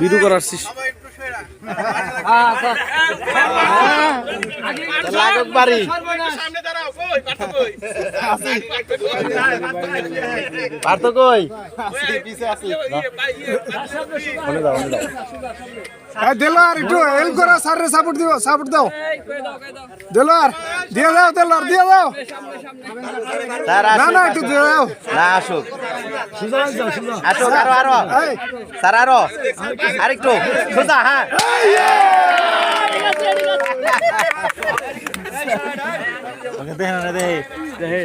বিরু করার লাগক বাড়ি পার্থ কই দেলোয়ার একটু হেল্প করো স্যারের সাপোর্ট দিব সাপোর্ট দাও। দেলোয়ার দিয়ে দাও দেলোয়ার দিয়ে দাও। না না একটু দিয়ে দাও। না আসুক। আসুক আরও। আরও স্যার আরও। আরেকটু। সোজা হ্যাঁ। দেখেন না দেখে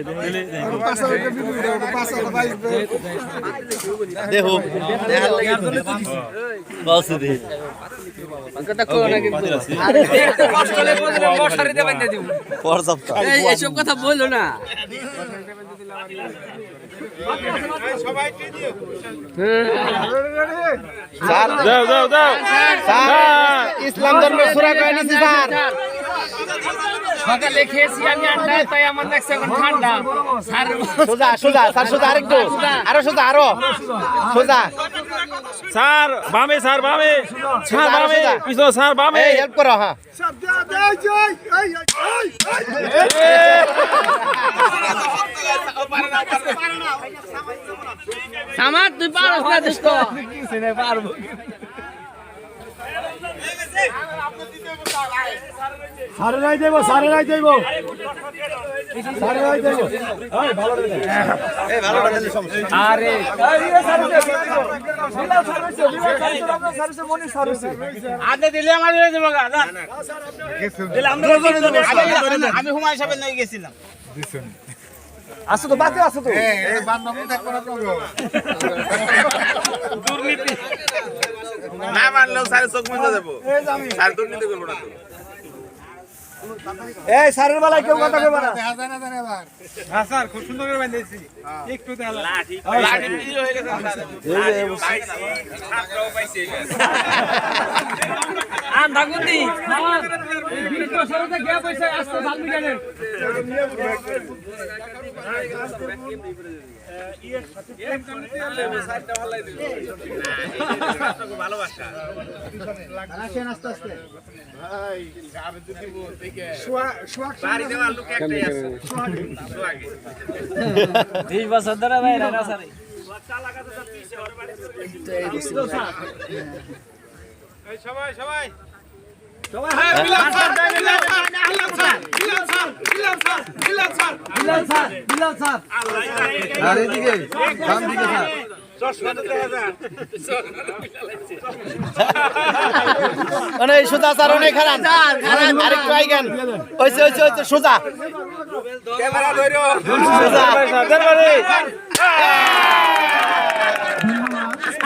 দেখার লাগি বলছি পর্যাপ্ত এইসব কথা বলল না। ইসলাম ধর্মের সূরা কয় নিছি স্যার সকালে খেয়েছি আমি আটটা তাই আমার লাগছে এখন ঠান্ডা সোজা সোজা স্যার সোজা আরেকটু আরও সোজা আরও সোজা স্যার বামে স্যার বামে স্যার বামে পিছনে স্যার বামে হেল্প করো হ্যাঁ স্যার, দে- দে- এই, এই, এই, এই, এই। আমার তুই পারস না দোস্ত সাড়ে নাই দেবো। সাড়ে নাই দেবো। সাড়ে নাই। দেবো আরে আদে দিলে আমার হয়ে যাবে গা না। দিলে আমরা আমি- আমি হুমায়ুন সাহেবের নিয়ে গেছিলাম। আসো তো বাকি আসো তো। না মানলেও স্যারের চোখ মুছে দেবো। স্যার দুর্নীতি করব না তো। এই সারের বেলায় কেউ কথা কইবা না। হয়ে জানবি কেন বাড়ি দেওয়ার লোক একটাই আছে সোহাগে। বিশ বছর ধরে ভাই দিকে স্যার মানে সোজা স্যার অনেক খারাপ। আরেকটু আইগান ওইসে ওইসে ওইসে সোজা ক্যামেরা ধরো। সোজা